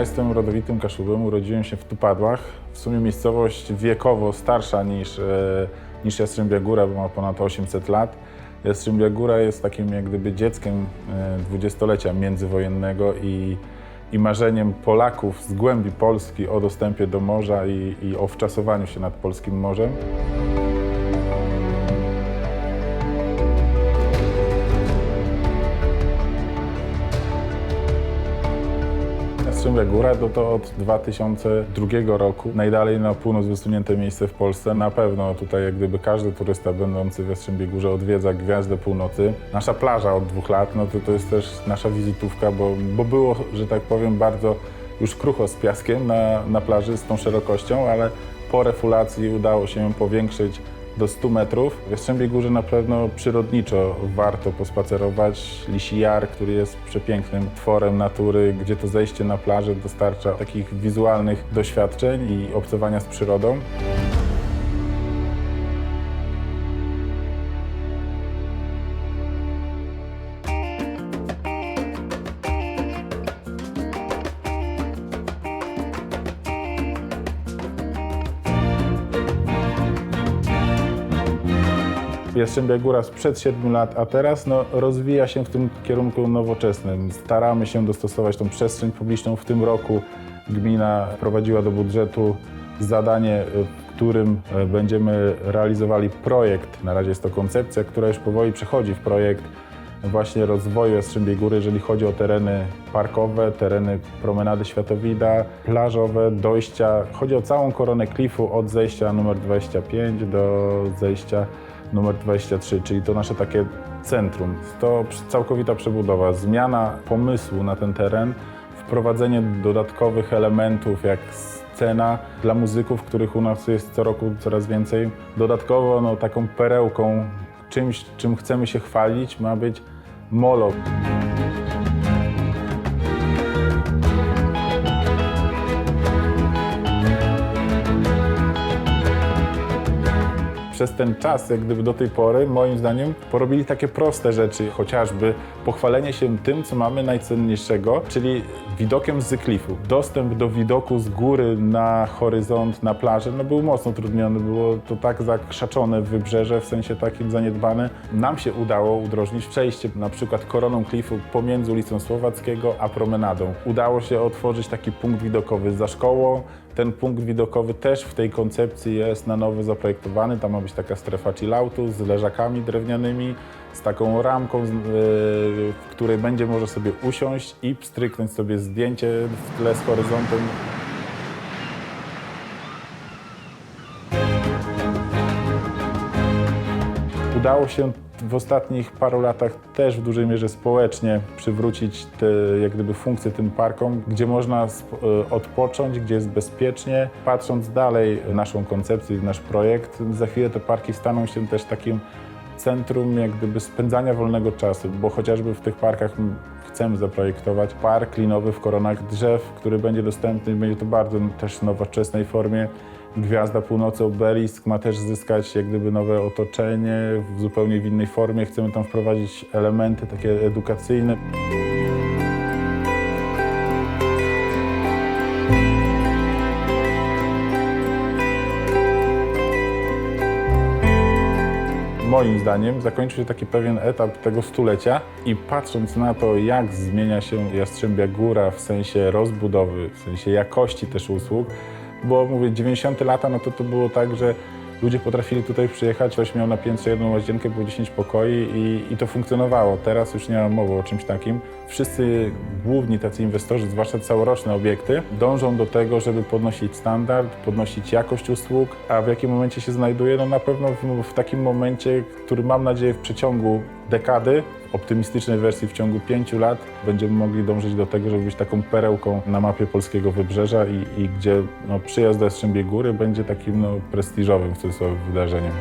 Jestem rodowitym Kaszubem, urodziłem się w Tupadłach. W sumie miejscowość wiekowo starsza niż, e, niż Jastrzębia Góra, bo ma ponad 800 lat. Jastrzębia Góra jest takim jak gdyby dzieckiem e, dwudziestolecia międzywojennego i, i marzeniem Polaków z głębi Polski o dostępie do morza i, i o wczasowaniu się nad polskim morzem. Jastrzębia Góra to, to od 2002 roku najdalej na północ wysunięte miejsce w Polsce. Na pewno tutaj jak gdyby każdy turysta będący w Jastrzębiej Górze odwiedza Gwiazdę Północy. Nasza plaża od dwóch lat, no to, to jest też nasza wizytówka, bo, bo było, że tak powiem, bardzo już krucho z piaskiem na, na plaży z tą szerokością, ale po refulacji udało się ją powiększyć do 100 metrów. W Jastrzębiej Górze na pewno przyrodniczo warto pospacerować. Lisi Jar, który jest przepięknym tworem natury, gdzie to zejście na plażę dostarcza takich wizualnych doświadczeń i obcowania z przyrodą. Jastrzębia Góra sprzed 7 lat, a teraz no, rozwija się w tym kierunku nowoczesnym. Staramy się dostosować tą przestrzeń publiczną. W tym roku gmina wprowadziła do budżetu zadanie, w którym e, będziemy realizowali projekt. Na razie jest to koncepcja, która już powoli przechodzi w projekt właśnie rozwoju Jastrzębiej Góry, jeżeli chodzi o tereny parkowe, tereny promenady Światowida, plażowe, dojścia. Chodzi o całą koronę klifu od zejścia numer 25 do zejścia numer 23, czyli to nasze takie centrum. To całkowita przebudowa, zmiana pomysłu na ten teren, wprowadzenie dodatkowych elementów jak scena dla muzyków, których u nas jest co roku coraz więcej. Dodatkowo no, taką perełką, czymś, czym chcemy się chwalić, ma być molo. Przez ten czas, jak gdyby do tej pory, moim zdaniem, porobili takie proste rzeczy, chociażby pochwalenie się tym, co mamy najcenniejszego, czyli widokiem z klifu. Dostęp do widoku z góry na horyzont, na plażę, no był mocno utrudniony, było to tak zakrzaczone wybrzeże, w sensie takim zaniedbane. Nam się udało udrożnić przejście na przykład koroną klifu pomiędzy ulicą Słowackiego a promenadą. Udało się otworzyć taki punkt widokowy za szkołą, ten punkt widokowy też w tej koncepcji jest na nowo zaprojektowany. Tam ma być taka strefa chilloutu z leżakami drewnianymi, z taką ramką, yy, w której będzie można sobie usiąść i pstryknąć sobie zdjęcie w tle z horyzontem. Udało się w ostatnich paru latach też w dużej mierze społecznie przywrócić te jak gdyby funkcje tym parkom, gdzie można e, odpocząć, gdzie jest bezpiecznie. Patrząc dalej naszą koncepcję, nasz projekt, za chwilę te parki staną się też takim centrum jak gdyby spędzania wolnego czasu, bo chociażby w tych parkach chcemy zaprojektować park linowy w koronach drzew, który będzie dostępny, będzie to bardzo też nowoczesnej formie. Gwiazda Północy Obelisk ma też zyskać jak gdyby nowe otoczenie w zupełnie w innej formie. Chcemy tam wprowadzić elementy takie edukacyjne. Moim zdaniem zakończył się taki pewien etap tego stulecia i patrząc na to, jak zmienia się Jastrzębia Góra w sensie rozbudowy, w sensie jakości też usług, bo mówię, 90 lata, no to to było tak, że ludzie potrafili tutaj przyjechać, ktoś miał na piętrze jedną łazienkę, było 10 pokoi i, i to funkcjonowało. Teraz już nie ma mowy o czymś takim. Wszyscy główni tacy inwestorzy, zwłaszcza całoroczne obiekty, dążą do tego, żeby podnosić standard, podnosić jakość usług, a w jakim momencie się znajduje? No na pewno w, w takim momencie, który mam nadzieję w przeciągu dekady, w optymistycznej wersji w ciągu pięciu lat będziemy mogli dążyć do tego, żeby być taką perełką na mapie polskiego wybrzeża i, i gdzie no, przyjazd do Jastrzębiej Góry będzie takim no, prestiżowym w cudzysłowie wydarzeniem.